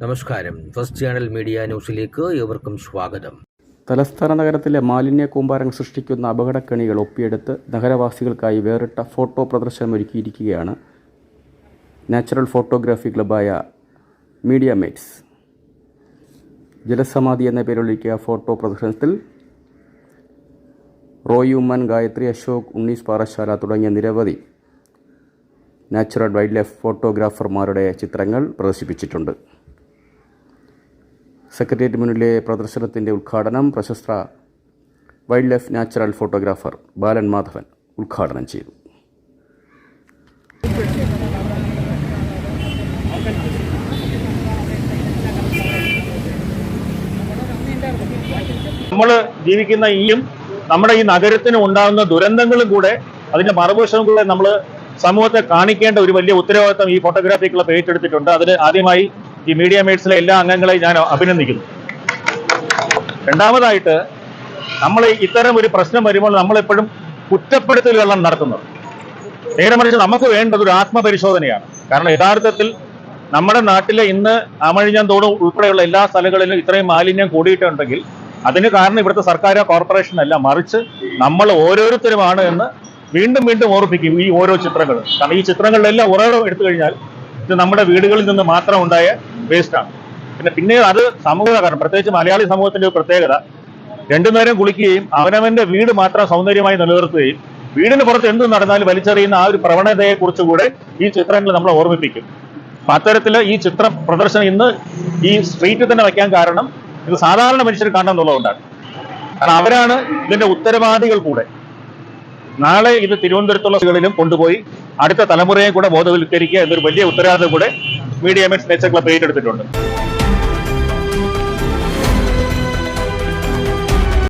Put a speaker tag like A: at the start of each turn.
A: നമസ്കാരം. First channel media ന്യൂസിലേക്ക് ഏവർക്കും സ്വാഗതം.
B: തലസ്ഥാന നഗരത്തിലെ മാലിന്യ കൂമ്പാരങ്ങൾ സൃഷ്ടിക്കുന്ന അപകടക്കണികൾ ഒപ്പിയെടുത്ത് നഗരവാസികൾക്കായി വേറിട്ട ഫോട്ടോ പ്രദർശനം ഒരുക്കിയിരിക്കുകയാണ് നാച്ചുറൽ ഫോട്ടോഗ്രാഫി ക്ലബായ മീഡിയ മേറ്റ്സ്. ജലസമാധി എന്ന പേരൊഴിക്കുക ഫോട്ടോ പ്രദർശനത്തിൽ റോയ് ഉമ്മൻ ഗായത്രി അശോക് ഉണ്ണീസ് പാറശാല തുടങ്ങിയ നിരവധി നാച്ചുറൽ വൈൽഡ് ലൈഫ് ഫോട്ടോഗ്രാഫർമാരുടെ ചിത്രങ്ങൾ പ്രദർശിപ്പിച്ചിട്ടുണ്ട്. സെക്രട്ടേറിയറ്റ് മുന്നിലെ പ്രദർശനത്തിന്റെ ഉദ്ഘാടനം പ്രശസ്ത wildlife natural photographer Balan Madhavan ഉദ്ഘാടനം ചെയ്തു.
C: നമ്മൾ ജീവിക്കുന്ന ഈയും നമ്മുടെ ഈ നഗരത്തിന് ഉണ്ടാകുന്ന ദുരന്തങ്ങളും കൂടെ അതിന്റെ മറുവശവും കൂടെ നമ്മൾ സമൂഹത്തെ കാണിക്കേണ്ട ഒരു വലിയ ഉത്തരവാദിത്തം ഈ ഫോട്ടോഗ്രാഫി ക്ലബ് ഏറ്റെടുത്തിട്ടുണ്ട് അതിന് ആദ്യമായി ഈ മീഡിയ മേറ്റ്സിലെ എല്ലാ അംഗങ്ങളെയും ഞാൻ അഭിനന്ദിക്കുന്നു. രണ്ടാമതായിട്ട് നമ്മൾ ഇത്തരം ഒരു പ്രശ്നം വരുമ്പോൾ നമ്മളെപ്പോഴും കുറ്റപ്പെടുത്തലുകളാണ് നടത്തുന്നത്. നേരെ മറിച്ച് നമുക്ക് വേണ്ടത് ഒരു ആത്മപരിശോധനയാണ്. കാരണം യഥാർത്ഥത്തിൽ നമ്മുടെ നാട്ടിലെ ഇന്ന് അമഴിഞ്ഞന്തോട് ഉൾപ്പെടെയുള്ള എല്ലാ സ്ഥലങ്ങളിലും ഇത്രയും മാലിന്യം കൂടിയിട്ടുണ്ടെങ്കിൽ അതിന് കാരണം ഇവിടുത്തെ സർക്കാരോ കോർപ്പറേഷൻ അല്ല. മറിച്ച് നമ്മൾ ഓരോരുത്തരുമാണ് എന്ന് വീണ്ടും വീണ്ടും ഓർപ്പിക്കും ഈ ഓരോ ചിത്രങ്ങൾ. കാരണം ഈ ചിത്രങ്ങളിലെല്ലാം ഉറവിടം എടുത്തു കഴിഞ്ഞാൽ ഇത് നമ്മുടെ വീടുകളിൽ നിന്ന് മാത്രം ഉണ്ടായ വേസ്റ്റാണ് പിന്നെ പിന്നെ അത് സമൂഹ കാരണം പ്രത്യേകിച്ച് മലയാളി സമൂഹത്തിന്റെ ഒരു പ്രത്യേകത രണ്ടു നേരം കുളിക്കുകയും അവനവന്റെ വീട് മാത്രം സൗന്ദര്യമായി നിലനിർത്തുകയും വീടിന് പുറത്ത് എന്ത് നടന്നാലും വലിച്ചെറിയുന്ന ആ ഒരു പ്രവണതയെ കുറിച്ചുകൂടെ ഈ ചിത്രങ്ങൾ നമ്മളെ ഓർമ്മിപ്പിക്കും. അപ്പൊ അത്തരത്തിൽ ഈ ചിത്ര പ്രദർശനം ഇന്ന് ഈ സ്ട്രീറ്റിൽ തന്നെ വയ്ക്കാൻ കാരണം ഇത് സാധാരണ മനുഷ്യർ കാണണം എന്നുള്ളതുകൊണ്ടാണ് കാരണം അവരാണ് ഇതിന്റെ ഉത്തരവാദികൾ കൂടെ. നാളെ ഇത് തിരുവനന്തപുരത്തുള്ള കളിലും കൊണ്ടുപോയി അടുത്ത തലമുറയെ കൂടെ ബോധവൽക്കരിക്കുക എന്നൊരു വലിയ ഉത്തരവാദിത്വം കൂടെ മീഡിയ മെൻസ് നേച്ചർ ക്ലബ് ഏറ്റെടുത്തിട്ടുണ്ട്.